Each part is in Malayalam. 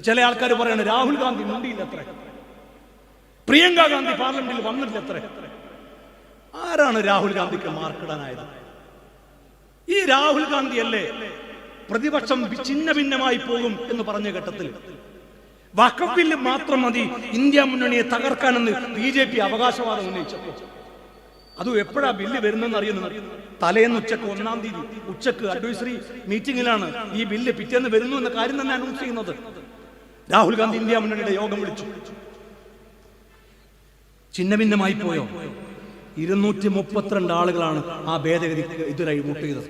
ചില ആൾക്കാർ പറയാണ് രാഹുൽ ഗാന്ധി മുണ്ടിയില്ല അത്ര പ്രിയങ്ക ഗാന്ധി പാർലമെന്റിൽ വന്നിട്ടില്ല അത്ര ആരാണ് രാഹുൽ ഗാന്ധിക്ക് മാർക്കിടാനായത് ഈ രാഹുൽ ഗാന്ധി അല്ലേ പ്രതിപക്ഷം ഛിന്ന ഭിന്നമായി പോകും എന്ന് പറഞ്ഞ ഘട്ടത്തിൽ വഖഫ് മാത്രം മതി ഇന്ത്യ മുന്നണിയെ തകർക്കാനെന്ന് ബി ജെ പി അവകാശവാദം ഉന്നയിച്ചപ്പോൾ. അതും എപ്പോഴാ ബില്ല് വരുന്നെന്ന് അറിയുന്നത്? തലേന്ന് ഉച്ചയ്ക്ക് ഒന്നാം തീയതി ഉച്ചയ്ക്ക് അഡ്വൈസറി മീറ്റിംഗിലാണ് ഈ ബില്ല് പിറ്റേന്ന് വരുന്നു എന്ന കാര്യം തന്നെ അനൗൺസ് ചെയ്യുന്നത്. രാഹുൽ ഗാന്ധി ഇന്ത്യ മുന്നണിയുടെ യോഗം വിളിച്ചു. ചിഹ്നഭിന്നമായി പോയോ? ഇരുന്നൂറ്റി മുപ്പത്തിരണ്ട് ആളുകളാണ് ആ ഭേദഗതിക്ക് എതിരായി വോട്ട് ചെയ്തത്.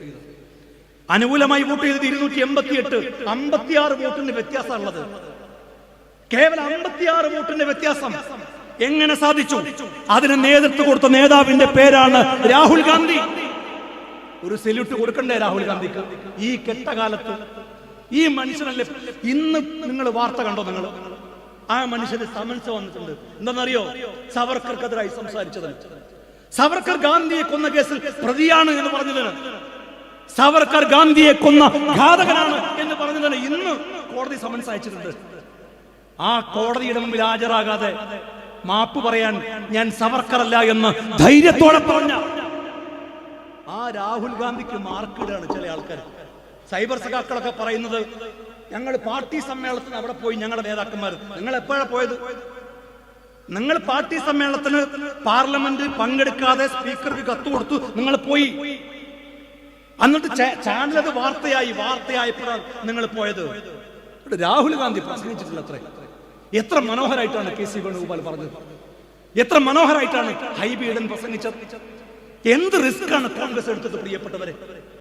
അനുകൂലമായി വോട്ട് ചെയ്തത് ഇരുന്നൂറ്റി എൺപത്തി എട്ട് അമ്പത്തിയാറ് വോട്ടിന്റെ വ്യത്യാസമുള്ളത് കേവലം അമ്പത്തിയാറ് വോട്ടിന്റെ വ്യത്യാസം. എങ്ങനെ സാധിച്ചു? അതിന് നേതൃത്വം കൊടുത്ത നേതാവിന്റെ പേരാണ് രാഹുൽ ഗാന്ധി. ഒരു സെല്യൂട്ട് കൊടുക്കണ്ടേ രാഹുൽ ഗാന്ധിക്ക്? ഈ കെട്ടകാലത്ത് ഈ മനുഷ്യനല്ലേ? ഇന്ന് നിങ്ങൾ വാർത്ത കണ്ടോ നിങ്ങൾ? ആ മനുഷ്യന് സമൻസ് വന്നിട്ടുണ്ട്. എന്താണെന്നറിയോ? സവർക്കർക്കെതിരായി സംസാരിച്ചത് സവർക്കർ ഗാന്ധിയെ കൊന്ന കേസിൽ പ്രതിയാണ് എന്ന് പറഞ്ഞതിന്. സവർക്കർ ഗാന്ധിയെ കൊന്ന ഘാതകനാണ് എന്ന് പറഞ്ഞതിന് ഇന്ന് കോടതി സമൻസ് അയച്ചിട്ടുണ്ട്. ആ കോടതിയുടെ മുമ്പിൽ ഹാജരാകാതെ മാപ്പ് പറയാൻ ഞാൻ സവർക്കറല്ല എന്ന് ധൈര്യത്തോടെ പറഞ്ഞ ആ രാഹുൽ ഗാന്ധിക്ക് മാർക്കിടാണ് ചില ആൾക്കാർ. സൈബർ സഖാക്കളൊക്കെ പറയുന്നത് ഞങ്ങൾ പാർട്ടി സമ്മേളനത്തിന് അവിടെ പോയി ഞങ്ങളുടെ നേതാക്കന്മാർ നിങ്ങൾ എപ്പോഴാണ് പോയത്? നിങ്ങൾ പാർട്ടി സമ്മേളനത്തിന് പാർലമെന്റ് പങ്കെടുക്കാതെ സ്പീക്കർക്ക് കത്ത് കൊടുത്തു നിങ്ങൾ പോയി. എന്നിട്ട് ചാനൽ അത് വാർത്തയായി വാർത്തയായപ്പോഴാണ് നിങ്ങൾ പോയത്. രാഹുൽ ഗാന്ധി പ്രസംഗിച്ചിട്ടുള്ള എത്ര മനോഹരായിട്ടാണ് കെ സി വേണുഗോപാൽ പറഞ്ഞത്. എത്ര മനോഹരായിട്ടാണ് ഹൈബി ഈഡൻ പ്രസംഗിച്ചത്. എന്ത് റിസ്ക് ആണ് കോൺഗ്രസ് എടുത്തത് പ്രിയപ്പെട്ടവരെ?